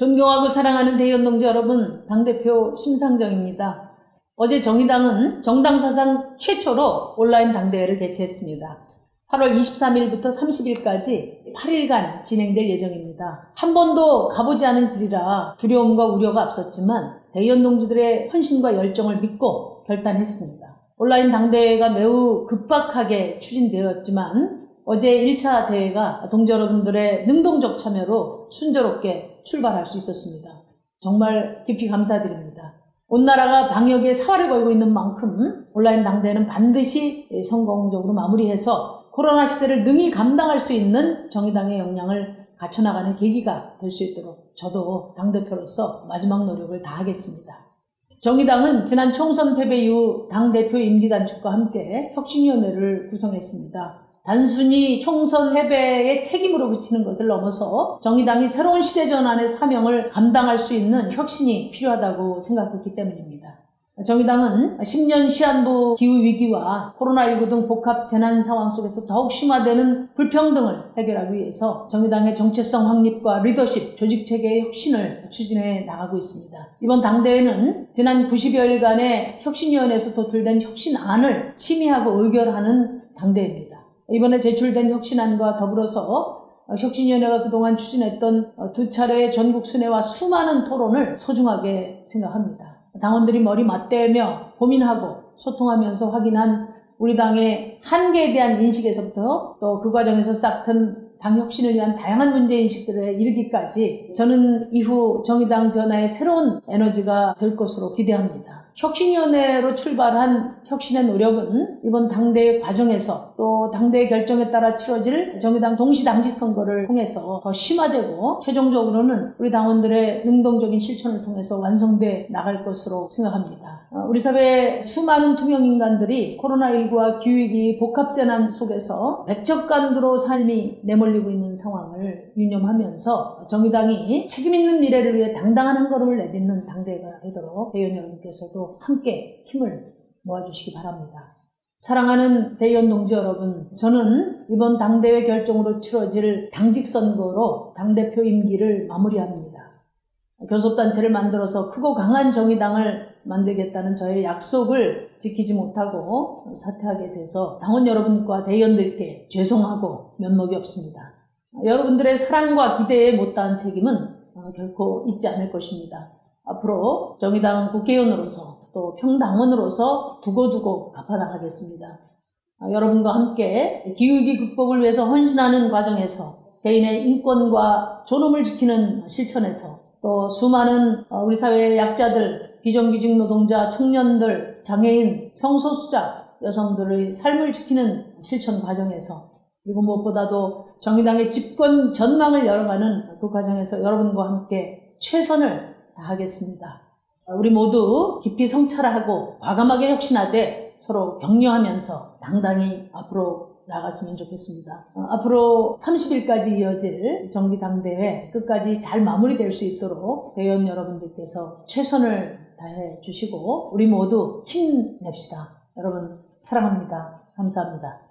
존경하고 사랑하는 대의원 동지 여러분, 당대표 심상정입니다. 어제 정의당은 정당 사상 최초로 온라인 당대회를 개최했습니다. 8월 23일부터 30일까지 8일간 진행될 예정입니다. 한 번도 가보지 않은 길이라 두려움과 우려가 앞섰지만 대의원 동지들의 헌신과 열정을 믿고 결단했습니다. 온라인 당대회가 매우 급박하게 추진되었지만 어제 1차 대회가 동지 여러분들의 능동적 참여로 순조롭게 출발할 수 있었습니다. 정말 깊이 감사드립니다. 온 나라가 방역에 사활을 걸고 있는 만큼 온라인 당대회는 반드시 성공적으로 마무리해서 코로나 시대를 능히 감당할 수 있는 정의당의 역량을 갖춰나가는 계기가 될 수 있도록 저도 당대표로서 마지막 노력을 다하겠습니다. 정의당은 지난 총선 패배 이후 당대표 임기 단축과 함께 혁신위원회를 구성했습니다. 단순히 총선 패배의 책임으로 그치는 것을 넘어서 정의당이 새로운 시대 전환의 사명을 감당할 수 있는 혁신이 필요하다고 생각했기 때문입니다. 정의당은 10년 시한부 기후위기와 코로나19 등 복합 재난 상황 속에서 더욱 심화되는 불평등을 해결하기 위해서 정의당의 정체성 확립과 리더십, 조직체계의 혁신을 추진해 나가고 있습니다. 이번 당대회는 지난 90여일간의 혁신위원회에서 도출된 혁신안을 심의하고 의결하는 당대회입니다. 이번에 제출된 혁신안과 더불어서 혁신위원회가 그동안 추진했던 두 차례의 전국 순회와 수많은 토론을 소중하게 생각합니다. 당원들이 머리 맞대며 고민하고 소통하면서 확인한 우리 당의 한계에 대한 인식에서부터 또 그 과정에서 쌓던 당 혁신을 위한 다양한 문제 인식들에 이르기까지 저는 이후 정의당 변화의 새로운 에너지가 될 것으로 기대합니다. 혁신위원회로 출발한 혁신의 노력은 이번 당대회 과정에서 또 당대회 결정에 따라 치러질 정의당 동시당직 선거를 통해서 더 심화되고 최종적으로는 우리 당원들의 능동적인 실천을 통해서 완성돼 나갈 것으로 생각합니다. 어, 우리 사회 수많은 투명 인간들이 코로나19와 기후위기 복합재난 속에서 백척간두로 삶이 내몰리고 있는 상황을 유념하면서 정의당이 책임있는 미래를 위해 당당한 한 걸음을 내딛는 당대회가 되도록 대의원 여러분께서도 함께 힘을 모아주시기 바랍니다. 사랑하는 대의원 동지 여러분, 저는 이번 당대회 결정으로 치러질 당직 선거로 당대표 임기를 마무리합니다. 교섭단체를 만들어서 크고 강한 정의당을 만들겠다는 저의 약속을 지키지 못하고 사퇴하게 돼서 당원 여러분과 대의원들께 죄송하고 면목이 없습니다. 여러분들의 사랑과 기대에 못다한 책임은 결코 잊지 않을 것입니다. 앞으로 정의당 국회의원으로서 또 평당원으로서 두고두고 갚아나가겠습니다. 여러분과 함께 기후위기 극복을 위해서 헌신하는 과정에서 개인의 인권과 존엄을 지키는 실천에서 또 수많은 우리 사회의 약자들, 비정규직 노동자, 청년들, 장애인, 성소수자, 여성들의 삶을 지키는 실천 과정에서 그리고 무엇보다도 정의당의 집권 전망을 열어가는 그 과정에서 여러분과 함께 최선을 다 하겠습니다. 우리 모두 깊이 성찰하고 과감하게 혁신하되 서로 격려하면서 당당히 앞으로 나갔으면 좋겠습니다. 어, 앞으로 30일까지 이어질 정기당대회 끝까지 잘 마무리될 수 있도록 대의원 여러분들께서 최선을 다해 주시고 우리 모두 힘냅시다. 여러분 사랑합니다. 감사합니다.